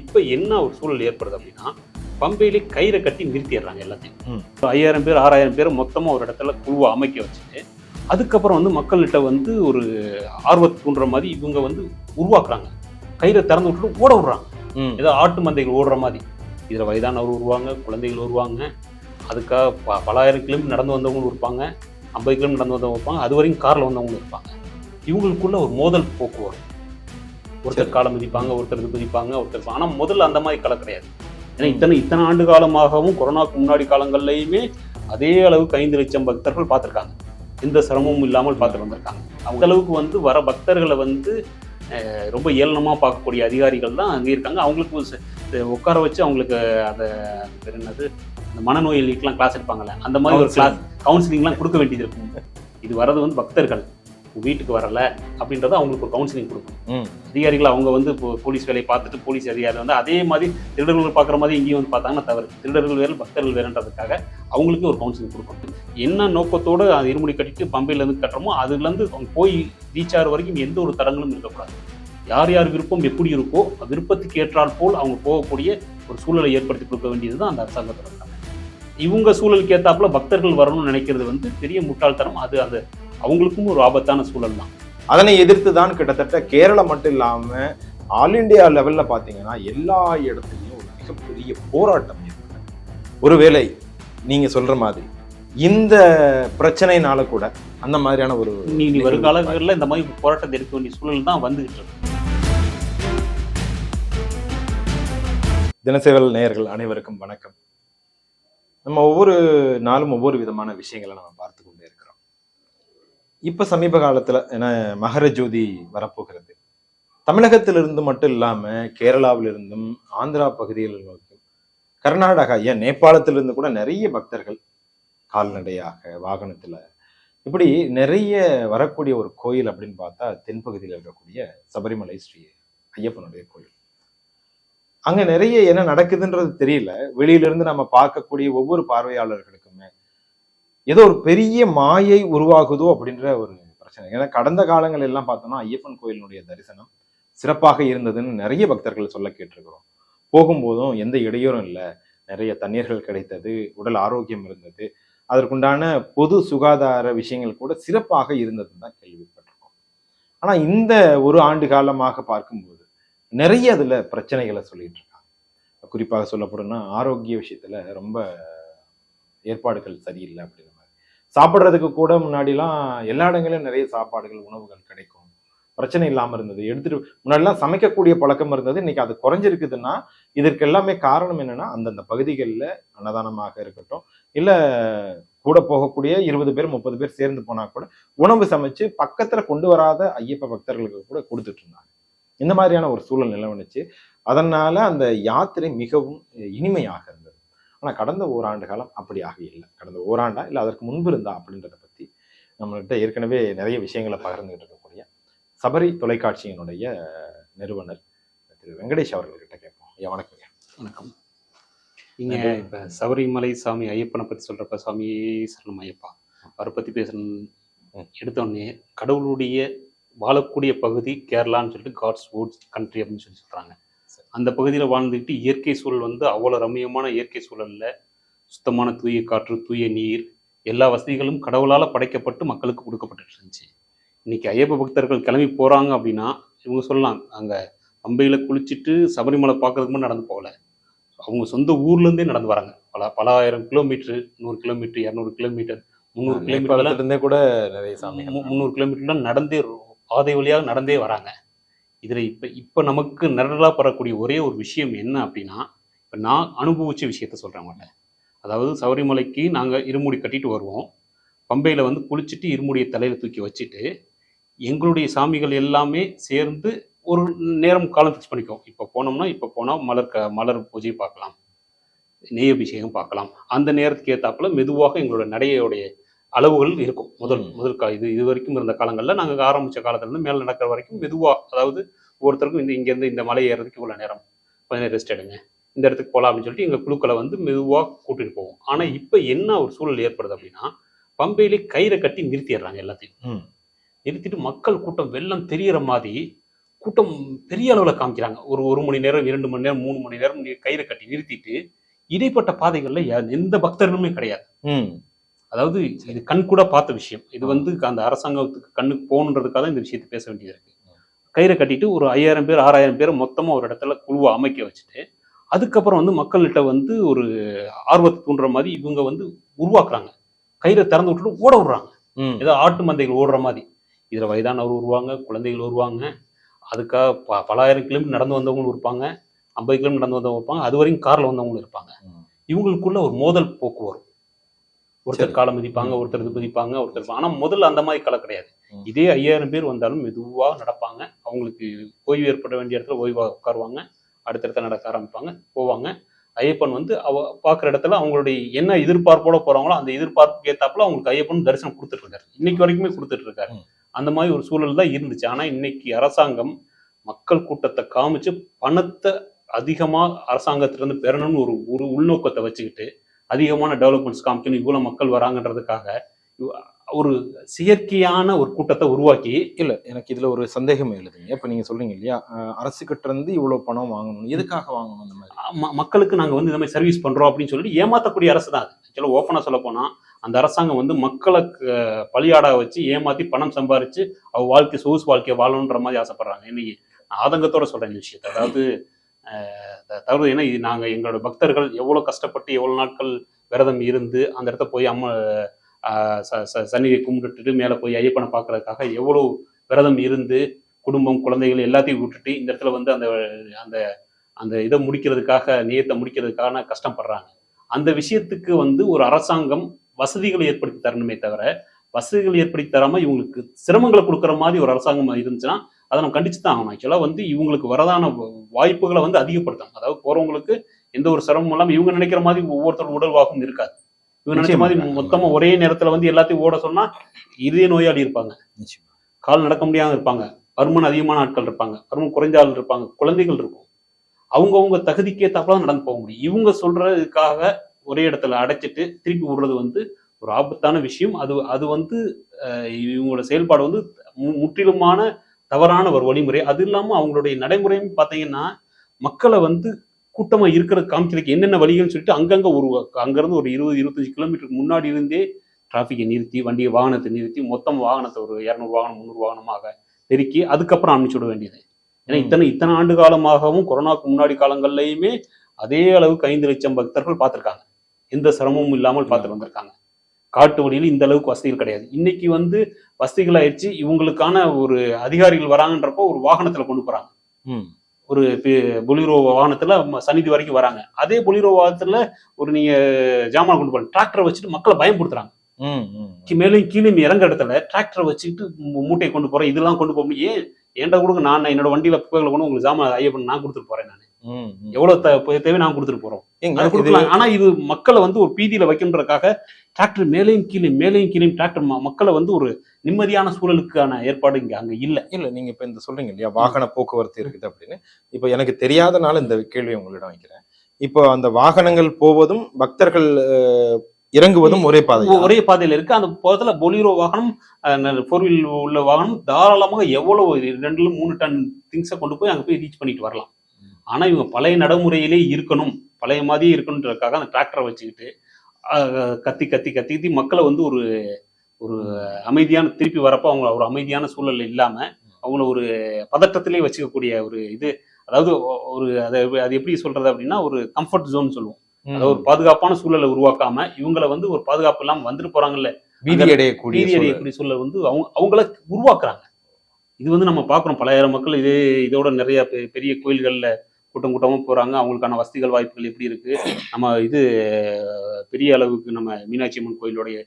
இப்போ என்ன ஒரு சூழல் ஏற்படுது அப்படின்னா பம்பையிலே கயிறை கட்டி நிறுத்திடுறாங்க எல்லாத்தையும். ஐயாயிரம் பேர் ஆறாயிரம் பேர் மொத்தமாக ஒரு இடத்துல குழுவை அமைக்க வச்சுட்டு அதுக்கப்புறம் வந்து மக்கள்கிட்ட வந்து ஒரு ஆர்வத்தை தூண்டுற மாதிரி இவங்க வந்து உருவாக்குறாங்க. கயிறை திறந்து விட்டுட்டு ஓட விடுறாங்க. ஏதோ ஆட்டு மந்தைகள் ஓடுற மாதிரி. இதில் வயதானவர் வருவாங்க குழந்தைகள் வருவாங்க அதுக்காக ப பலாயிரம் கிலோமீட்டர் நடந்து வந்தவங்களும் இருப்பாங்க. ஐம்பது கிலோமீட்டர் நடந்து வந்தவங்க இருப்பாங்க. அது வரைக்கும் காரில் வந்தவங்களும் இருப்பாங்க. இவங்களுக்குள்ள ஒரு மோதல் போக்கு வரும் ஒருத்தர் காலை மிதிப்பாங்க ஒருத்தர் இது மிதிப்பாங்க ஒருத்தர் ஆனால் முதல்ல அந்த மாதிரி கலை கிடையாது. ஏன்னா இத்தனை இத்தனை ஆண்டு காலமாகவும் கொரோனாக்கு முன்னாடி காலங்கள்லையுமே அதே அளவுக்கு ஐந்து லட்சம் பக்தர்கள் பார்த்துருக்காங்க. எந்த சிரமமும் இல்லாமல் பார்த்துட்டு வந்திருக்காங்க. அந்த அளவுக்கு வந்து வர பக்தர்களை வந்து ரொம்ப ஏளனமாக பார்க்கக்கூடிய அதிகாரிகள் தான் அங்கே இருக்காங்க. அவங்களுக்கு உட்கார வச்சு அவங்களுக்கு அந்த பேர் என்னது? அந்த மனநோயாளிக்கெல்லாம் கிளாஸ் எடுப்பாங்கல்ல. அந்த மாதிரி ஒரு கிளாஸ் கவுன்சிலிங்லாம் கொடுக்க வேண்டியது இருக்கும். இது வர்றது வந்து பக்தர்கள். வீட்டுக்கு வரல அப்படின்றத அவங்களுக்கு ஒரு கவுன்சிலிங் கொடுக்கணும். ம். அதிகாரிகள் அவங்க வந்து இப்போ போலீஸ் வேலையை பார்த்துட்டு போலீஸ் அதிகாரி வந்து அதே மாதிரி திருடர்கள் பார்க்குற மாதிரி இங்கேயும் வந்து பார்த்தாங்கன்னா தவறு. திருடர்கள் வேறு பக்தர்கள் வேறுன்றதுக்காக அவங்களுக்கு ஒரு கவுன்சிலிங் கொடுக்கணும். என்ன நோக்கத்தோடு அது இருமுடி கட்டிட்டு பம்பையிலேருந்து கட்டுறோமோ அதுலேருந்து அவங்க போய் ரீச் ஆகிற வரைக்கும் எந்த ஒரு தடங்களும் இருக்கக்கூடாது. யார் யார் விருப்பம் எப்படி இருக்கோ விருப்பத்துக்கு ஏற்றால் போல் அவங்க போகக்கூடிய ஒரு சூழலை ஏற்படுத்தி கொடுக்க வேண்டியது தான் அந்த அரசாங்கத்தோட கடமை. இவங்க சூழலுக்கு ஏத்தாப்புல பக்தர்கள் வரணும்னு நினைக்கிறது வந்து பெரிய முட்டாள்தனம். அது அந்த அவங்களுக்கும் ஒரு ஆபத்தான சூழல் தான். அதனை எதிர்த்து தான் கிட்டத்தட்ட கேரளம் மட்டும் இல்லாம ஆல் இந்தியா லெவல்ல பாத்தீங்கன்னா எல்லா இடத்துலயும் ஒரு மிகப்பெரிய போராட்டம் ஏற்பட்டது. ஒருவேளை நீங்க சொல்ற மாதிரி இந்த பிரச்சனைனால கூட அந்த மாதிரியான ஒரு நீ வருங்காலங்களில் இந்த மாதிரி போராட்டத்தை எடுக்க வேண்டிய சூழல் தான் வந்துகிட்டு இருக்கு. தினசேவல் நேயர்கள் அனைவருக்கும் வணக்கம். நம்ம ஒவ்வொரு நாளும் ஒவ்வொரு விதமான விஷயங்களை நம்ம பார்த்து கொண்டே இருக்கிறோம் இப்ப சமீப காலத்துல ஏன்னா மகர ஜோதி வரப்போகிறது. தமிழகத்திலிருந்து மட்டும் இல்லாம கேரளாவிலிருந்தும் ஆந்திரா பகுதியில் நோக்கியும் கர்நாடகா ஏன் நேபாளத்திலிருந்து கூட நிறைய பக்தர்கள் கால்நடையாக வாகனத்துல இப்படி நிறைய வரக்கூடிய ஒரு கோயில் அப்படின்னு பார்த்தா தென்பகுதியில் இருக்கக்கூடிய சபரிமலை ஸ்ரீ ஐயப்பனுடைய கோயில். அங்க நிறைய என்ன நடக்குதுன்றது தெரியல. வெளியில இருந்து நம்ம பார்க்கக்கூடிய ஒவ்வொரு பார்வையாளர்களுக்கு ஏதோ ஒரு பெரிய மாயை உருவாகுதோ அப்படின்ற ஒரு பிரச்சனை. ஏன்னா கடந்த காலங்கள் எல்லாம் பார்த்தோம்னா ஐயப்பன் கோயிலினுடைய தரிசனம் சிறப்பாக இருந்ததுன்னு நிறைய பக்தர்கள் சொல்ல கேட்டிருக்கிறோம். போகும்போதும் எந்த இடையூறும் இல்லை. நிறைய தண்ணீர்கள் கிடைத்தது உடல் ஆரோக்கியம் இருந்தது. அதற்குண்டான பொது சுகாதார விஷயங்கள் கூட சிறப்பாக இருந்ததுன்னு தான் கேள்விப்பட்டிருக்கோம். ஆனால் இந்த ஒரு ஆண்டு காலமாக பார்க்கும்போது நிறைய அதில் பிரச்சனைகளை சொல்லிட்டு இருக்காங்க. குறிப்பாக சொல்லப்படும்னா ஆரோக்கிய விஷயத்தில் ரொம்ப ஏற்பாடுகள் சரியில்லை அப்படின்னு சாப்பிட்றதுக்கு கூட முன்னாடிலாம் எல்லா இடங்களிலும் நிறைய சாப்பாடுகள் உணவுகள் கிடைக்கும். பிரச்சனை இல்லாமல் இருந்தது. எடுத்துட்டு முன்னாடிலாம் சமைக்கக்கூடிய பழக்கம் இருந்தது. இன்னைக்கு அது குறைஞ்சிருக்குதுன்னா இதற்கு எல்லாமே காரணம் என்னன்னா அந்தந்த பகுதிகளில் அன்னதானமாக இருக்கட்டும் இல்லை கூட போகக்கூடிய இருபது பேர் முப்பது பேர் சேர்ந்து போனா கூட உணவு சமைச்சு பக்கத்துல கொண்டு வராத ஐயப்ப பக்தர்களுக்கு கூட கொடுத்துட்டு இருந்தாங்க. இந்த மாதிரியான ஒரு சூழல் நிலவனுச்சு. அதனால அந்த யாத்திரை மிகவும் இனிமையாக இருந்தது. ஆனா கடந்த ஓராண்டு காலம் அப்படியாக இல்லை கடந்த ஓராண்டா இல்லை அதற்கு முன்பு இருந்தா அப்படின்றத பத்தி நம்மள்கிட்ட ஏற்கனவே நிறைய விஷயங்களை பகிர்ந்துகிட்டு இருக்கக்கூடிய சபரி தொலைக்காட்சியினுடைய நிறுவனர் திரு. வெங்கடேஷ் அவர்கள்கிட்ட கேட்போம். ஐயா வணக்கம். வணக்கம் நீங்க இப்ப சபரிமலை சாமி ஐயப்பனை பத்தி சொல்றப்ப சாமி சரணம் ஐயப்பா. அவரை பத்தி பேசணும். எடுத்தோடனே கடவுளுடைய வாழக்கூடிய பகுதி கேரளான்னு சொல்லிட்டு காட்ஸ் வுட்ஸ் கண்ட்ரி அப்படின்னு சொல்லி சொல்றாங்க. அந்த பகுதியில் வாழ்ந்துக்கிட்டு இயற்கை சூழல் வந்து அவ்வளோ ரம்மியமான இயற்கை சூழல்ல சுத்தமான தூய காற்று தூய நீர் எல்லா வசதிகளும் கடவுளால் படைக்கப்பட்டு மக்களுக்கு கொடுக்கப்பட்டு இருந்துச்சு. இன்னைக்கு ஐயப்ப பக்தர்கள் கிளம்பி போறாங்க அப்படின்னா இவங்க சொல்லலாம் அங்க பம்பையில குளிச்சுட்டு சபரிமலை பார்க்கறதுக்கு முன்னாடி நடந்து போகல. அவங்க சொந்த ஊர்ல இருந்தே நடந்து வராங்க. பல பல ஆயிரம் கிலோமீட்டர் நூறு கிலோமீட்டர் இரநூறு கிலோமீட்டர் முந்நூறு கிலோமீட்டர் இருந்தே கூட நிறைய முந்நூறு கிலோமீட்டர்லாம் நடந்தே பாதை வழியாக நடந்தே வராங்க. இதில் இப்போ இப்போ நமக்கு நிரலாக பெறக்கூடிய ஒரே ஒரு விஷயம் என்ன அப்படின்னா இப்போ நான் அனுபவித்த விஷயத்த சொல்கிறேன் மாட்டேன் அதாவது சபரிமலைக்கு நாங்கள் இருமுடி கட்டிட்டு வருவோம். பம்பையில் வந்து குளிச்சுட்டு இருமுடியை தலையில் தூக்கி வச்சுட்டு எங்களுடைய சாமிகள் எல்லாமே சேர்ந்து ஒரு நேரம் காலம் ஃபிக்ஸ் பண்ணிக்குவோம். இப்போ போனோம்னா இப்போ போனால் மலர் க மலர் பூஜை பார்க்கலாம். நெய் அபிஷேகம் பார்க்கலாம். அந்த நேரத்துக்கு ஏற்றாப்புல மெதுவாக எங்களோட நடையோடைய அளவுகள் இருக்கும். முதல். முதல் கா இது இது வரைக்கும் இருந்த காலங்களில் நாங்கள் ஆரம்பித்த காலத்துலேருந்து மேலே நடக்கிற வரைக்கும் மெதுவாக அதாவது ஒவ்வொருத்தருக்கும் இந்த இங்கேருந்து இந்த மலை ஏறதுக்கு இவ்வளோ நேரம் கொஞ்ச நேரம் ரெஸ்ட் எடுங்க. இந்த இடத்துக்கு போகலாம் அப்படின்னு சொல்லிட்டு எங்கள் குழுக்களை வந்து மெதுவாக கூட்டிட்டு போவோம். ஆனால் இப்போ என்ன ஒரு சூழல் ஏற்படுது அப்படின்னா பம்பையிலே கயிறை கட்டி நிறுத்திடுறாங்க எல்லாத்தையும். நிறுத்திட்டு மக்கள் கூட்டம் வெள்ளம் தெரியற மாதிரி கூட்டம் பெரிய அளவுல காமிக்கிறாங்க. ஒரு ஒரு மணி நேரம் இரண்டு மணி நேரம் மூணு மணி நேரம் கயிறை கட்டி நிறுத்திட்டு இடைப்பட்ட பாதைகள்ல எந்த பக்தர்களுமே கிடையாது. அதாவது இது கண் கூட பார்த்த விஷயம். இது வந்து அந்த அரசாங்கத்துக்கு கண்ணுக்கு போகணுன்றதுக்காக தான் இந்த விஷயத்தை பேச வேண்டியது இருக்கு. கயிறை கட்டிட்டு ஒரு ஐயாயிரம் பேர் ஆறாயிரம் பேர் மொத்தமா ஒரு இடத்துல குழுவை அமைக்க வச்சுட்டு அதுக்கப்புறம் வந்து மக்கள்கிட்ட வந்து ஒரு ஆர்வத்தை தூண்டுற மாதிரி இவங்க வந்து உருவாக்குறாங்க. கயிறை திறந்து விட்டுட்டு ஓட விடுறாங்க. ஏதோ ஆட்டு மந்தைகள் ஓடுற மாதிரி. இதுல வயதானவர் வருவாங்க குழந்தைகள் வருவாங்க. அதுக்காக ப பலாயிரம் கிலோமீட்டர் நடந்து வந்தவங்களும் இருப்பாங்க. ஐம்பது கிலோமீட்டர் நடந்து வந்தவங்க இருப்பாங்க. அது வரைக்கும் கார்ல வந்தவங்களும் இருப்பாங்க. இவங்களுக்குள்ள ஒரு மோதல் போக்கு வரும். ஒருத்தர் சரி. காலை மிதிப்பாங்க ஒருத்தர் இது மிதிப்பாங்க ஒருத்தர். ஆனா முதல்ல அந்த மாதிரி கலை கிடையாது. இதே ஐயாயிரம் பேர் வந்தாலும் மெதுவா நடப்பாங்க அவங்களுக்கு ஓய்வு ஏற்பட வேண்டிய இடத்துல ஓய்வா உட்காருவாங்க அடுத்தடுத்த நடக்க ஆரம்பிப்பாங்க போவாங்க ஐயப்பன் வந்து அவ பார்க்குற இடத்துல அவங்களுடைய என்ன எதிர்பார்ப்போட போறாங்களோ அந்த எதிர்பார்ப்புக்கு ஏத்தாப்புல அவங்களுக்கு ஐயப்பன் தரிசனம் கொடுத்துட்டு இருக்காரு இன்னைக்கு வரைக்குமே கொடுத்துட்டு இருக்காரு. அந்த மாதிரி ஒரு சூழல் தான் இருந்துச்சு ஆனா இன்னைக்கு அரசாங்கம் மக்கள் கூட்டத்தை காமிச்சு பணத்தை அதிகமா அரசாங்கத்திலிருந்து பெறணும்னு ஒரு ஒரு உள்நோக்கத்தை வச்சுக்கிட்டு அதிகமான டெவலப்மெண்ட்ஸ் காமிக்கணும் இவ்வளவு மக்கள் வராங்கன்றதுக்காக ஒரு செயற்கையான ஒரு கூட்டத்தை உருவாக்கி இல்ல எனக்கு இதுல ஒரு சந்தேகம் எழுதுங்க இப்ப நீங்க சொல்றீங்க இல்லையா? அஹ், அரசுகிட்ட இருந்து இவ்வளவு பணம் வாங்கணும். எதுக்காக வாங்கணும் அந்த மாதிரி? மக்களுக்கு நாங்க வந்து இந்த மாதிரி சர்வீஸ் பண்றோம் அப்படின்னு சொல்லிட்டு ஏமாத்தக்கூடிய அரசு தான் அது. ஆக்சுவலாக ஓப்பனா சொல்ல போனா அந்த அரசாங்கம் வந்து மக்களுக்கு அஹ், பலியாடா வச்சு ஏமாத்தி பணம் சம்பாரிச்சு அவ வாழ்க்கை சொகுசு வாழ்க்கையை வாழணுன்ற மாதிரி ஆசைப்படுறாங்க. இன்னைக்கு நான் ஆதங்கத்தோட சொல்றேன் இந்த விஷயத்தை. அதாவது தவறு ஏன்னா இது நாங்கள் எங்களோட பக்தர்கள் எவ்வளோ கஷ்டப்பட்டு எவ்வளோ நாட்கள் விரதம் இருந்து அந்த இடத்த போய் அம்மா சன்னியை ச- ச- கும்பிட்டுட்டு மேலே போய் ஐயப்பனை பார்க்கறதுக்காக எவ்வளோ விரதம் இருந்து குடும்பம் குழந்தைகள் எல்லாத்தையும் விட்டுட்டு இந்த இடத்துல வந்து அந்த அந்த அந்த இதை முடிக்கிறதுக்காக நியத்தை முடிக்கிறதுக்கான கஷ்டப்படுறாங்க அந்த விஷயத்துக்கு வந்து ஒரு அரசாங்கம் வசதிகளை ஏற்படுத்தி தரணுமே தவிர வசதிகள் ஏற்படுத்தி தராமல் இவங்களுக்கு சிரமங்களை கொடுக்குற மாதிரி ஒரு அரசாங்கம் இருந்துச்சுன்னா அதை நம்ம கண்டிச்சு தான் ஆகணும் ஆக்சுவலாக வந்து இவங்களுக்கு வரதான வாய்ப்புகளை வந்து அதிகப்படுத்தணும். அதாவது போறவங்களுக்கு எந்த ஒரு சிரமமும் இல்லாமல் இவங்க நினைக்கிற மாதிரி ஒவ்வொருத்தர் உடல்வாகும் இருக்காது. இவங்க நினைச்ச மாதிரி நிச்சயமா. மொத்தமா ஒரே நேரத்துல வந்து எல்லாத்தையும் ஓட சொன்னா இதய நோயாளி இருப்பாங்க. கால் நடக்க முடியாம இருப்பாங்க. பருமன் அதிகமான ஆட்கள் இருப்பாங்க. பருமன் குறைஞ்ச ஆள் இருப்பாங்க. குழந்தைகள் இருக்கும். அவங்கவுங்க தகுதிக்கு ஏத்தாப்புல தான் நடந்து போக முடியும். இவங்க சொல்றதுக்காக ஒரே இடத்துல அடைச்சிட்டு திருப்பி விடுறது வந்து ஒரு ஆபத்தான விஷயம். அது அது வந்து இவங்களோட செயல்பாடு வந்து முற்றிலுமான தவறான ஒரு வழிமுறை. அது இல்லாம அவங்களுடைய நடைமுறையும் பாத்தீங்கன்னா மக்களை வந்து கூட்டமா இருக்கிறது காமிக்கிறதுக்கு என்னென்ன வழிகள்னு சொல்லிட்டு அங்கங்க ஒரு அங்கிருந்து ஒரு இருபது இருபத்தஞ்சு கிலோமீட்டருக்கு முன்னாடி இருந்தே டிராஃபிக்கை நிறுத்தி வண்டியை வாகனத்தை நிறுத்தி மொத்தம் வாகனத்தை ஒரு இரநூறு வாகனம் முந்நூறு வாகனமாக பெருக்கி அதுக்கப்புறம் அனுப்பிச்சு விட வேண்டியது. ஏன்னா. இத்தனை இத்தனை ஆண்டு காலமாகவும் கொரோனாக்கு முன்னாடி காலங்கள்லயுமே அதே அளவுக்கு ஐந்து லட்சம் பக்தர்கள் பார்த்திருக்காங்க. எந்த சிரமமும் இல்லாமல் பார்த்துட்டு வந்திருக்காங்க. காட்டு வழியில் இந்த அளவுக்கு வசதிகள் கிடையாது. இன்னைக்கு வந்து வசதிகள் ஆயிடுச்சு இவங்களுக்கான ஒரு அதிகாரிகள் வராங்கன்றப்போ ஒரு வாகனத்துல கொண்டு போறாங்க. ஒரு பொலிரோ வாகனத்துல சந்நிதி வரைக்கும் வராங்க. அதே பொலிரோ வாகனத்துல ஒரு நீங்க ஜாமான் கொண்டு போற டிராக்டரை வச்சுட்டு மக்களை பயன்படுத்துறாங்க. மேலும் கீழே இறங்குற இடத்துல டிராக்டரை வச்சுக்கிட்டு மூட்டையை கொண்டு போறேன் இதெல்லாம் கொண்டு போக முடியும். ஏன்? ஏன்டா கொடுங்க நான் என்னோட வண்டியில புகைகளை கொண்டு உங்களுக்கு ஜாமான் ஐயப்பன் நான் கொடுத்துட்டு போறேன் நான். எவ்வளவு தேவை நான் கொடுத்துட்டு போறோம். ஆனா இது மக்களை வந்து ஒரு பீதியில வைக்கின்றதுக்காக டிராக்டர் மேலேயும் கீழே மேலேயும் கீழே டிராக்டர் மக்களை வந்து ஒரு நிம்மதியான சூழலுக்கான ஏற்பாடு இங்க அங்க இல்ல. இல்ல நீங்க இப்ப இந்த சொல்றீங்க இல்லையா? வாகன போக்குவரத்து இருக்குது அப்படின்னு. இப்ப எனக்கு தெரியாதனால இந்த கேள்வி உங்களிடம் வைக்கிறேன். இப்போ அந்த வாகனங்கள் போவதும் பக்தர்கள் இறங்குவதும் ஒரே பாதை ஒரே பாதையில இருக்கு. அந்த பக்கத்துல பொலிரோ வாகனம் ஃபோர் வீல் உள்ள வாகனம் தாராளமாக எவ்வளவு ரெண்டுல மூணு டன் திங்ஸை கொண்டு போய் அங்க போய் ரீச் பண்ணிட்டு வரலாம். ஆனா இவங்க பழைய நடைமுறையிலே இருக்கணும். பழைய மாதிரியே இருக்கணுன்றதுக்காக அந்த டிராக்டரை வச்சுக்கிட்டு கத்தி கத்தி கத்தி மக்களை வந்து ஒரு ஒரு அமைதியான திருப்பி வரப்போ அவங்க ஒரு அமைதியான சூழல் இல்லாம அவங்கள ஒரு பதட்டத்திலே வச்சுக்கக்கூடிய ஒரு இது. அதாவது ஒரு அதை அது எப்படி சொல்றது அப்படின்னா ஒரு கம்ஃபர்ட் ஜோன் சொல்லுவோம். அதாவது ஒரு பாதுகாப்பான சூழலை உருவாக்காம இவங்களை வந்து ஒரு பாதுகாப்பு இல்லாம வந்துட்டு போறாங்கல்ல. பீதி அடையக்கூடிய சூழல். அடையக்கூடிய சூழல் வந்து அவங்க அவங்கள உருவாக்குறாங்க. இது வந்து நம்ம பார்க்குறோம். பலாயிரம் மக்கள் இதே இதோட நிறைய பெரிய கோயில்கள்ல கூட்டம் கூட்டமாக போகிறாங்க அவங்களுக்கான வசதிகள் வாய்ப்புகள் எப்படி இருக்குது நம்ம இது பெரிய அளவுக்கு நம்ம மீனாட்சி அம்மன் கோயிலுடைய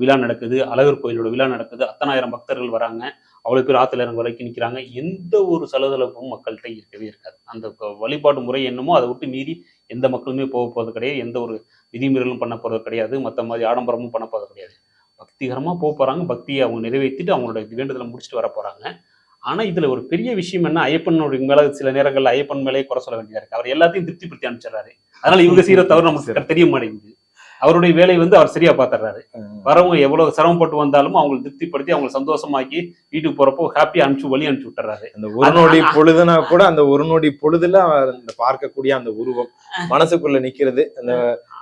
விழா நடக்குது. அழகர் கோயிலோட விழா நடக்குது. அத்தனாயிரம் பக்தர்கள் வராங்க. அவ்வளோ பேர் ஆற்றுல இறங்க வரைக்கும் நிற்கிறாங்க எந்த ஒரு சலசலப்பும் மக்கள்கிட்ட இருக்கவே இருக்காது. அந்த வழிபாட்டு முறை என்னமோ அதை விட்டு மீறி எந்த மக்களுமே போக போகிறது கிடையாது. எந்த ஒரு விதிமீறலும் பண்ண போகிறது கிடையாது. மற்ற மாதிரி ஆடம்பரமும் பண்ண போகிறது கிடையாது. பக்திகரமாக போக போகிறாங்க பக்தியை அவங்க நிறைவேற்றிட்டு அவங்களோட வேண்டுதலை முடிச்சுட்டு வர போகிறாங்க ஆனா இதுல ஒரு பெரிய விஷயம் என்ன? ஐயப்பனோட மேல சில நேரங்கள்ல ஐயப்பன் மேலே குறை சொல்ல வேண்டியதா இருக்கு. அவர் எல்லாத்தையும் திருப்திப்படுத்தி அனுப்பிச்சிடுறாரு. அதனால இவங்க செய்யற தவிர நமக்கு தெரிய மாட்டேங்குது. அவருடைய வேலை வந்து அவர் சரியா பாத்துறாரு. வரவங்க எவ்வளவு சிரமப்பட்டு வந்தாலும் அவங்களை திருப்திப்படுத்தி அவங்களை சந்தோஷமாக்கி வீட்டுக்கு போறப்போ ஹாப்பியா அனுப்பிச்சு வழி அனுப்பிச்சு விட்டுறாரு. அந்த ஒரு நொடி பொழுதுனா கூட அந்த ஒரு நொடி பொழுதுல அவர் அந்த பார்க்கக்கூடிய அந்த உருவம் மனசுக்குள்ள நிக்கிறது. அந்த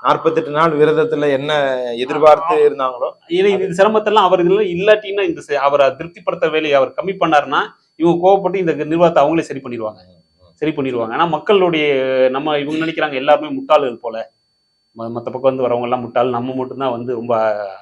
நாற்பத்தெட்டு நாள் விரதத்துல என்ன எதிர்பார்த்து இருந்தாங்களோ? இந்த சிரமத்தெல்லாம் அவர் இதுல இல்லாட்டின்னா இந்த அவரை திருப்திப்படுத்த வேலையை அவர் கம்மி பண்ணாருன்னா இவங்க கோவப்பட்டு இந்த நிர்வாகத்தை அவங்களே சரி பண்ணிடுவாங்க. சரி பண்ணிடுவாங்க. ஆனா மக்களுடைய நம்ம இவங்க நினைக்கிறாங்க எல்லாருமே முட்டாள்கள் போல. ம- மத்த பக்கம் வந்து வரவங்க எல்லாம் முட்டாள். நம்ம மட்டும்தான் வந்து ரொம்ப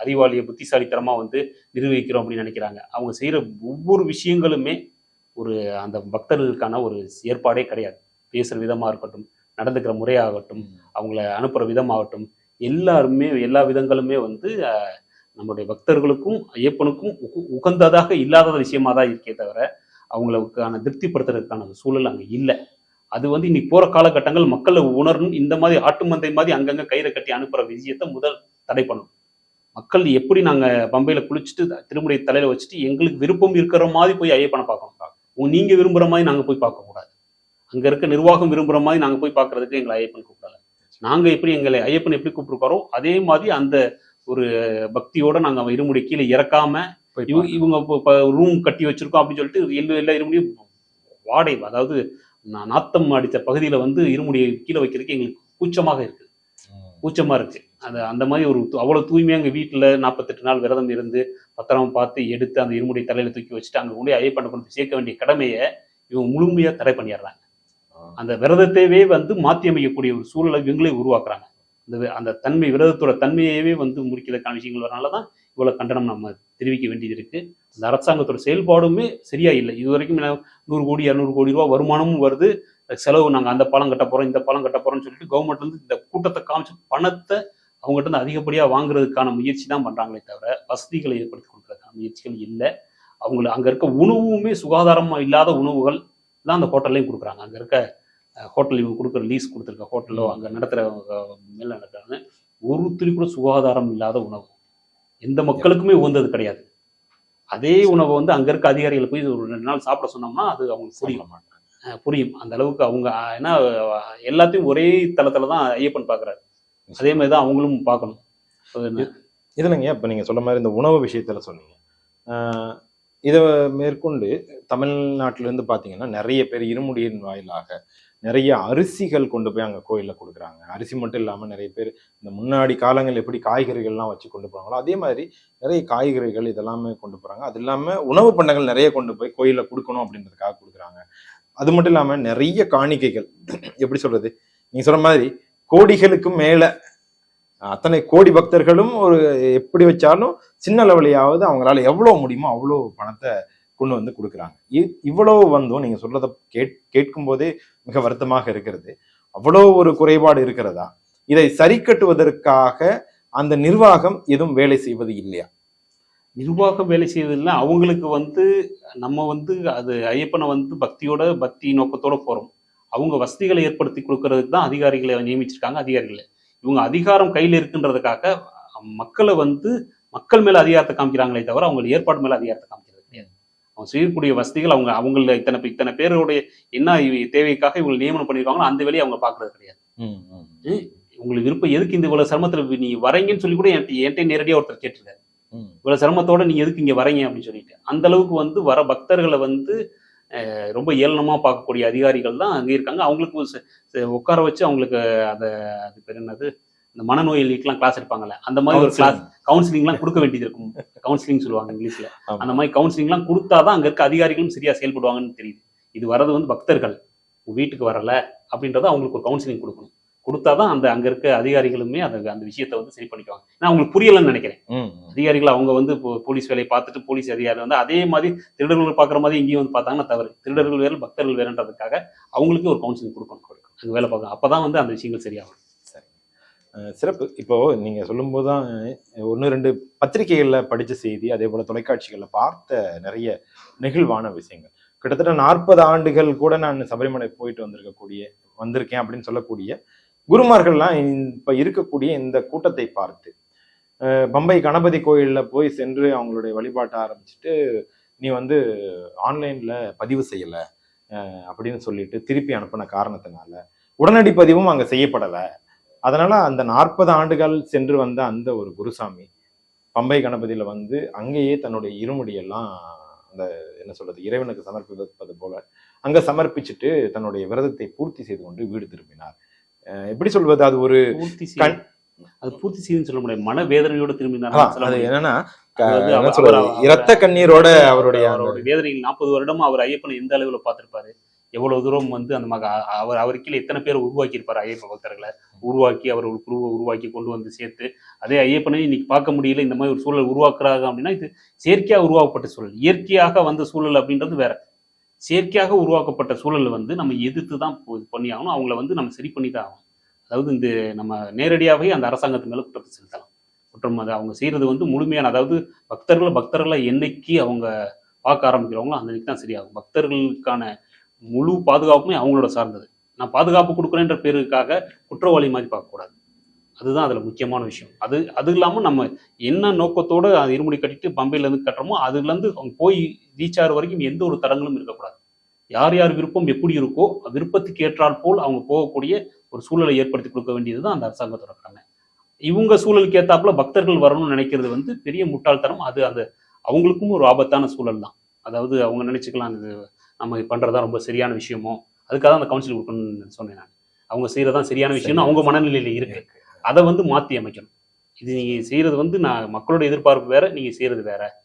அறிவாளிய புத்திசாலித்தனமா வந்து நிர்வகிக்கிறோம் அப்படின்னு நினைக்கிறாங்க. அவங்க செய்யற ஒவ்வொரு விஷயங்களுமே ஒரு அந்த பக்தர்களுக்கான ஒரு ஏற்பாடே கிடையாது. பேசுற விதமா இருக்கட்டும் நடந்துக்கிற முறையாகட்டும் அவங்கள அனுப்புற விதமாகட்டும் எல்லாருமே எல்லா விதங்களுமே வந்து நம்முடைய பக்தர்களுக்கும் ஐயப்பனுக்கும் உகு- உகந்ததாக இல்லாத விஷயமா தான் இருக்கே தவிர அவங்களுக்கான திருப்திப்படுத்துறதுக்கான சூழல் அங்கே இல்லை. அது வந்து இன்னைக்கு போற காலகட்டங்கள் மக்களை உணரணும். இந்த மாதிரி ஆட்டு மந்தை மாதிரி அங்கங்க கயிறை கட்டி அனுப்புற விஷயத்தை முதல் தடை பண்ணணும். மக்கள் எப்படி நாங்க பம்பையில குளிச்சுட்டு திருமுறை தலையில வச்சுட்டு எங்களுக்கு விருப்பம் இருக்கிற மாதிரி போய் ஐயப்பனை பார்க்கணும். நீங்க விரும்புற மாதிரி நாங்க போய் பார்க்க கூடாது. அங்க இருக்க நிர்வாகம் விரும்புற மாதிரி நாங்க போய் பார்க்கறதுக்கு எங்களை ஐயப்பன் கூப்பிடல. நாங்க எப்படி எங்களை ஐயப்பன் எப்படி கூப்பிட்டுருக்காரோ அதே மாதிரி அந்த ஒரு பக்தியோட நாங்க இருமுடி கீழே இறக்காம இவங்க ரூம் கட்டி வச்சிருக்கோம் அப்படின்னு சொல்லிட்டு எல்லா எல்லா இருமுடியும் வாடை அதாவது நாத்தம் அடித்த பகுதியில வந்து இருமுடியை கீழே வைக்கிறதுக்கு எங்களுக்கு கூச்சமாக இருக்கு. பார்க்கணும். கூச்சமா இருக்கு. அந்த அந்த மாதிரி ஒரு து- அவ்வளவு தூய்மையா எங்க வீட்டுல நாற்பத்தெட்டு நாள் விரதம் இருந்து பத்திரம் பார்த்து எடுத்து அந்த இருமுடி தலையில தூக்கி வச்சுட்டு அங்க கொண்டு ஐயப்பண்ண கொண்டு சேர்க்க வேண்டிய கடமையை இவங்க முழுமையா தடை பண்ணிடுறாங்க. அந்த விரதத்தையே வந்து மாற்றி அமைக்கக்கூடிய ஒரு சூழலை இவங்களே உருவாக்குறாங்க. அந்த அந்த தன்மை விரதத்தோட தன்மையவே வந்து முடிக்கிறதுக்கான விஷயங்கள் வரனால தான் இவ்வளவு கண்டனம் நம்ம தெரிவிக்க வேண்டியது இருக்கு. அந்த அரசாங்கத்தோட செயல்பாடுமே சரியா இல்லை. இது வரைக்கும் நூறு கோடி இரநூறு கோடி ரூபா வருமானமும் வருது. செலவு நாங்கள் அந்த பாலம் கட்ட போறோம் இந்த பாலம் கட்ட போறோம்னு சொல்லிட்டு கவர்மெண்ட் வந்து இந்த கூட்டத்தை காமிச்சு பணத்தை அவங்ககிட்ட இருந்து அதிகப்படியாக வாங்குறதுக்கான முயற்சி தான் பண்ணுறாங்களே தவிர வசதிகளை ஏற்படுத்தி கொடுக்கறதுக்கான முயற்சிகள் இல்லை. அவங்கள அங்கே இருக்க உணவுமே சுகாதாரமாக இல்லாத உணவுகள் தான் அந்த ஹோட்டல்லையும் கொடுக்குறாங்க. அங்கே இருக்க ஹோட்டல் இவங்க கொடுக்குற லீஸ் கொடுத்துருக்க ஹோட்டலோ அங்கே நடத்துகிற மேலே நடக்கிறாங்க ஒரு துளி கூட சுகாதாரம் இல்லாத உணவு. எந்த மக்களுக்குமே உகந்தது கிடையாது. அதே உணவை வந்து அங்க இருக்க அதிகாரிகள் போய் ஒரு ரெண்டு நாள் சாப்பிட சொன்னோம்னா அது அவங்களுக்கு புரியும். சொல்ல மாட்டாங்க. புரியும். அந்த அளவுக்கு அவங்க ஏன்னா எல்லாத்தையும் ஒரே தளத்துல தான் ஐயப்பன் பார்க்கறாரு அதே மாதிரி தான் அவங்களும் பார்க்கணும்? இதுலங்க இப்ப நீங்க சொல்ல மாதிரி இந்த உணவு விஷயத்துல சொன்னீங்க. இதை மேற்கொண்டு தமிழ்நாட்டில இருந்து பாத்தீங்கன்னா நிறைய பேர் இருமுடியின் வாயிலாக நிறைய அரிசிகள் கொண்டு போய் அங்கே கோயிலில் கொடுக்குறாங்க. அரிசி மட்டும் இல்லாமல் நிறைய பேர் இந்த முன்னாடி காலங்கள் எப்படி காய்கறிகள்லாம் வச்சு கொண்டு போகிறாங்களோ அதே மாதிரி நிறைய காய்கறிகள் இதெல்லாமே கொண்டு போகிறாங்க அது இல்லாமல் உணவு பண்டங்கள் நிறைய கொண்டு போய் கோயிலில் கொடுக்கணும் அப்படின்றதுக்காக கொடுக்குறாங்க. அது மட்டும் இல்லாமல் நிறைய காணிக்கைகள். எப்படி சொல்கிறது நீங்கள் சொல்கிற மாதிரி கோடிகளுக்கு மேலே அத்தனை கோடி பக்தர்களும் ஒரு எப்படி வச்சாலும் சின்ன லெவலையாவது அவங்களால எவ்வளோ முடியுமோ அவ்வளோ பணத்தை கொண்டு வந்து கொடுக்குறாங்க. இவ்வளோ வந்தும் நீங்கள் சொல்கிறத கேட் கேட்கும் போதே மிக வருத்தமாக இருக்கிறது. அவ்வளோ ஒரு குறைபாடு இருக்கிறதா? இதை சரி கட்டுவதற்காக அந்த நிர்வாகம் எதுவும் வேலை செய்வது இல்லையா? நிர்வாகம் வேலை செய்வதில்லை. அவங்களுக்கு வந்து நம்ம வந்து அது ஐயப்பனை வந்து பக்தியோட பக்தி நோக்கத்தோட போறோம். அவங்க வசதிகளை ஏற்படுத்தி கொடுக்கறதுக்கு தான் அதிகாரிகளை நியமிச்சிருக்காங்க. அதிகாரிகளை. இவங்க அதிகாரம் கையில் இருக்குன்றதுக்காக மக்களை வந்து மக்கள் மேல அதிகாரத்தை காமிக்கிறாங்களே தவிர அவங்க ஏற்பாடு மேல அதிகாரத்தை காமிக்கிறாங்க அவங்க செய்யக்கூடிய வசதிகள் அவங்க அவங்கள இத்தனை இத்தனை பேருடைய என்ன தேவைக்காக இவங்க நியமனம் பண்ணிருக்காங்களோ அந்த வேலையை அவங்க பாக்குறது கிடையாது. உங்களுக்கு விருப்பம் எதுக்கு இந்த இவ்வளவு சிரமத்துல நீ வரீங்கன்னு சொல்லி கூட என்கிட்ட என்கிட்ட நேரடியா ஒருத்தர் கேட்டிருக்காரு. இவ்வளவு சிரமத்தோட நீங்க எதுக்கு இங்க வரீங்க அப்படின்னு சொல்லிட்டு. அந்த அளவுக்கு வந்து வர பக்தர்களை வந்து ரொம்ப ஏளனமா பார்க்கக்கூடிய அதிகாரிகள் தான் அங்க இருக்காங்க. அவங்களுக்கு உட்கார வச்சு அவங்களுக்கு அந்த அது பேர் என்னது? இந்த மனநோயாளிக்கெல்லாம் கிளாஸ் எடுப்பாங்கல்ல அந்த மாதிரி ஒரு கிளாஸ் கவுன்சிலிங்லாம் கொடுக்க வேண்டியது இருக்கும். கவுன்சிலிங் சொல்லுவாங்க இங்கிலீஷ்ல. அந்த மாதிரி கவுன்சிலிங்லாம் கொடுத்தாதான் அங்க இருக்க அதிகாரிகளும் சரியா செயல்படுவாங்கன்னு தெரியுது. இது வர்றது வந்து பக்தர்கள். வீட்டுக்கு வரல அப்படின்றத அவங்களுக்கு ஒரு கவுன்சிலிங் கொடுக்கணும். கொடுத்தாதான் அந்த அங்க இருக்க அதிகாரிகளுமே அந்த அந்த விஷயத்தை வந்து சரி பண்ணிக்குவாங்க. நான் அவங்களுக்கு புரியலன்னு நினைக்கிறேன். அதிகாரிகள் அவங்க வந்து போலீஸ் வேலையை பார்த்துட்டு போலீஸ் அதிகாரி வந்து அதே மாதிரி திருடர்கள் பார்க்குற மாதிரி இங்கேயும் வந்து பார்த்தாங்கன்னா தவறு. திருடர்கள் வேறு பக்தர்கள் வேறுன்றதுக்காக அவங்களுக்கு ஒரு கவுன்சிலிங் கொடுக்கணும். அங்கே வேலை பார்க்கணும். அப்பதான் வந்து அந்த விஷயங்கள் சரியாகும். சிறப்பு. இப்போ நீங்க சொல்லும்போது தான் ஒன்று ரெண்டு பத்திரிகைகளில் படித்த செய்தி அதே போல தொலைக்காட்சிகளில் பார்த்த நிறைய நெகிழ்வான விஷயங்கள். கிட்டத்தட்ட நாற்பது ஆண்டுகள் கூட நான் சபரிமலை போயிட்டு வந்திருக்கக்கூடிய வந்திருக்கேன் அப்படின்னு சொல்லக்கூடிய குருமார்கள்லாம் இப்போ இருக்கக்கூடிய இந்த கூட்டத்தை பார்த்து பம்பை கணபதி கோயிலில் போய் சென்று அவங்களுடைய வழிபாட்டை ஆரம்பிச்சுட்டு நீ வந்து ஆன்லைனில் பதிவு செய்யலை அப்படின்னு சொல்லிட்டு திருப்பி அனுப்பின காரணத்தினால உடனடி பதிவும் அங்கே செய்யப்படலை. அதனால அந்த நாற்பது ஆண்டுகள் சென்று வந்த அந்த ஒரு குருசாமி பம்பை கணபதியில வந்து அங்கேயே தன்னுடைய இருமுடியெல்லாம் அந்த என்ன சொல்றது இறைவனுக்கு சமர்ப்பிப்பது போல அங்க சமர்ப்பிச்சுட்டு தன்னுடைய விரதத்தை பூர்த்தி செய்து கொண்டு வீடு திரும்பினார். எப்படி சொல்வது அது ஒரு அது பூர்த்தி செய்யுன்னு சொல்ல முடியாது. மன வேதனையோட திரும்பினார் அது என்னன்னா இரத்த கண்ணீரோட அவருடைய அவருடைய வேதனையில் நாற்பது வருடமா அவர் ஐயப்பனை எந்த அளவுல பார்த்திருப்பாரு? எவ்வளவு தூரம் வந்து அந்த மக அவர் அவர் கீழே எத்தனை பேர் உருவாக்கியிருப்பார் ஐயப்ப பக்தர்களை? உருவாக்கி அவர் ஒரு குழுவை உருவாக்கி கொண்டு வந்து சேர்த்து அதே ஐயப்பனை இன்னைக்கு பார்க்க முடியல இந்த மாதிரி ஒரு சூழல் உருவாக்குறாங்க அப்படின்னா இது செயற்கையாக உருவாக்கப்பட்ட சூழல். இயற்கையாக வந்த சூழல் அப்படின்றது வேற. செயற்கையாக உருவாக்கப்பட்ட சூழல் வந்து நம்ம எதிர்த்து தான் இது பண்ணி ஆகணும் அவங்கள வந்து நம்ம சரி பண்ணி தான் ஆகணும். அதாவது இந்த நம்ம நேரடியாகவே அந்த அரசாங்கத்து மேலே குற்றத்தை செலுத்தலாம். குற்றம் அது அவங்க செய்கிறது வந்து முழுமையான அதாவது பக்தர்களை பக்தர்களை என்னைக்கு அவங்க பார்க்க ஆரம்பிக்கிறவங்களோ அந்த தான் சரியாகும். பக்தர்களுக்கான முழு பாதுகாப்புமே அவங்களோட சார்ந்தது. நான் பாதுகாப்பு கொடுக்குறேன்ற பேருக்காக குற்றவாளி மாதிரி பார்க்கக்கூடாது. அதுதான் அதில் முக்கியமான விஷயம். அது அது இல்லாமல் நம்ம என்ன நோக்கத்தோடு அது இருமுடி கட்டிட்டு பம்பையிலேருந்து கட்டுறோமோ அதுலேருந்து அவங்க போய் ரீச் ஆகிற வரைக்கும் எந்த ஒரு தடங்களும் இருக்கக்கூடாது. யார் யார் விருப்பம் எப்படி இருக்கோ விருப்பத்துக்கு ஏற்றால் போல் அவங்க போகக்கூடிய ஒரு சூழலை ஏற்படுத்தி கொடுக்க வேண்டியது தான் அந்த அரசாங்கத்தோட கடமை. இவங்க சூழலுக்கு ஏற்றாப்புல பக்தர்கள் வரணும்னு நினைக்கிறது வந்து பெரிய முட்டாள்தனம். அது அந்த அவங்களுக்கும் ஒரு ஆபத்தான சூழல் தான் அதாவது அவங்க நினைச்சுக்கலாம் இது நம்ம பண்ணுறதா ரொம்ப சரியான விஷயமோ அதுக்காக தான் அந்த கவுன்சில் கொடுக்கணும்னு சொன்னேன் நான். அவங்க செய்கிறதான் சரியான விஷயம்னு அவங்க மனநிலையில் இருக்கு. அதை வந்து மாற்றி அமைக்கணும். இது நீங்கள் செய்கிறது வந்து நான் மக்களோட எதிர்பார்ப்பு வேற நீங்கள் செய்கிறது வேற.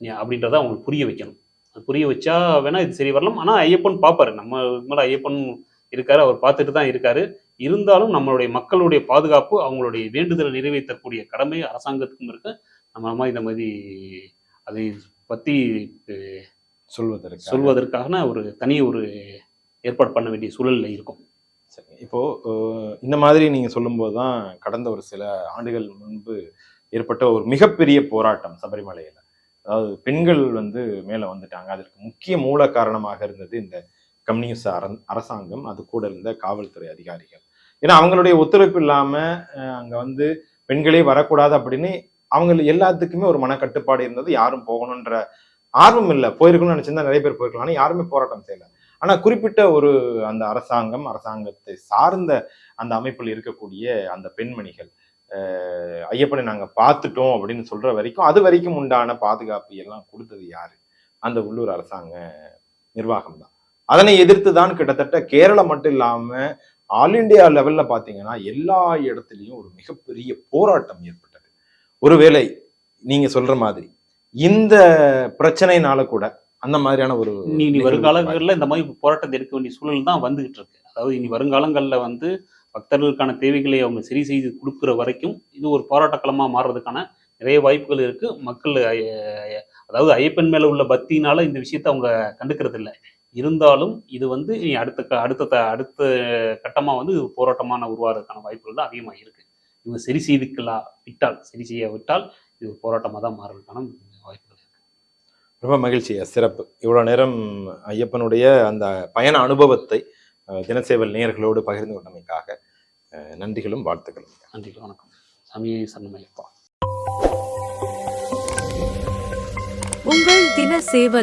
நீ- அப்படின்றத அவங்களுக்கு புரிய வைக்கணும். அது புரிய வச்சா வேணா இது சரி வரலாம். ஆனால் ஐயப்பன் பார்ப்பாரு. நம்ம மேலே ஐயப்பன் இருக்காரு அவர் பார்த்துட்டு தான் இருக்காரு. இருந்தாலும் நம்மளுடைய மக்களுடைய பாதுகாப்பு அவங்களுடைய வேண்டுதலை நிறைவேற்றக்கூடிய கடமை அரசாங்கத்துக்கும் இருக்கு. நம்ம மாதிரி இந்த மாதிரி அதை பற்றி சொல்வதற்கு சொல்வதற்கான ஒரு தனி ஒரு ஏற்பாடு பண்ண வேண்டிய சூழல்ல இருக்கும். சரி இப்போ அஹ், இந்த மாதிரி நீங்க சொல்லும்போது தான் கடந்த ஒரு சில ஆண்டுகள் முன்பு ஏற்பட்ட ஒரு மிகப்பெரிய போராட்டம் சபரிமலையில. அதாவது பெண்கள் வந்து மேல வந்துட்டாங்க. அதற்கு முக்கிய மூல காரணமாக இருந்தது இந்த கம்யூனிஸ்ட் அர- அரசாங்கம் அது கூட இருந்த காவல்துறை அதிகாரிகள். ஏன்னா அவங்களுடைய ஒத்துழைப்பு இல்லாம அஹ், அங்க வந்து பெண்களே வரக்கூடாது அப்படின்னு அவங்க எல்லாத்துக்குமே ஒரு மனக்கட்டுப்பாடு இருந்தது. யாரும் போகணுன்ற ஆர்வம் இல்லை. போயிருக்கணும்னு நினச்சிருந்தா நிறைய பேர் போயிருக்கலாம். ஆனால் யாருமே போராட்டம் செய்யலை. ஆனால் குறிப்பிட்ட ஒரு அந்த அரசாங்கம் அரசாங்கத்தை சார்ந்த அந்த அமைப்பில் இருக்கக்கூடிய அந்த பெண்மணிகள் ஐயப்பனை நாங்கள் பார்த்துட்டோம் அப்படின்னு சொல்கிற வரைக்கும் அது வரைக்கும் உண்டான பாதுகாப்பு எல்லாம் கொடுத்தது யார்? அந்த உள்ளூர் அரசாங்க நிர்வாகம் தான். அதனை எதிர்த்து தான் கிட்டத்தட்ட கேரளம் மட்டும் இல்லாமல் ஆல் இந்தியா லெவலில் பார்த்தீங்கன்னா எல்லா இடத்துலையும் ஒரு மிகப்பெரிய போராட்டம் ஏற்பட்டது. ஒருவேளை நீங்கள் சொல்கிற மாதிரி இந்த பிரச்சனைனால கூட அந்த மாதிரியான ஒரு இனி வருங்காலங்களில் இந்த மாதிரி போராட்டத்தை எடுக்க வேண்டிய சூழல் தான் வந்துகிட்டு இருக்கு. அதாவது இனி வருங்காலங்களில் வந்து பக்தர்களுக்கான தேவைகளை அவங்க சரி செய்து கொடுக்குற வரைக்கும் இது ஒரு போராட்டக்களமா மாறுறதுக்கான நிறைய வாய்ப்புகள் இருக்கு. மக்கள் அதாவது ஐயப்பன் மேல உள்ள பக்தியினால இந்த விஷயத்தை அவங்க கண்டுக்கிறது இல்லை இருந்தாலும் இது வந்து இனி அடுத்த க- அடுத்த த- அடுத்த கட்டமா வந்து போராட்டமான உருவாகிறதுக்கான வாய்ப்புகள் தான் அதிகமாக இருக்கு. இவங்க சரி செய்துக்கலாம் விட்டால் சரி செய்ய விட்டால் இது போராட்டமாக தான் மாறுறதுக்கான ரொம்ப மகிழ்ச்சி சிறப்பு. இவ்வளவு நேரம் ஐயப்பனுடைய அந்த பயண அனுபவத்தை தினசேவல் நேயர்களோடு பகிர்ந்து கொண்டமைக்காக அஹ், நன்றிகளும் வாழ்த்துக்களும். நன்றி வணக்கம். சாமியே சரணமையப்பா. உங்கள் தின சேவல்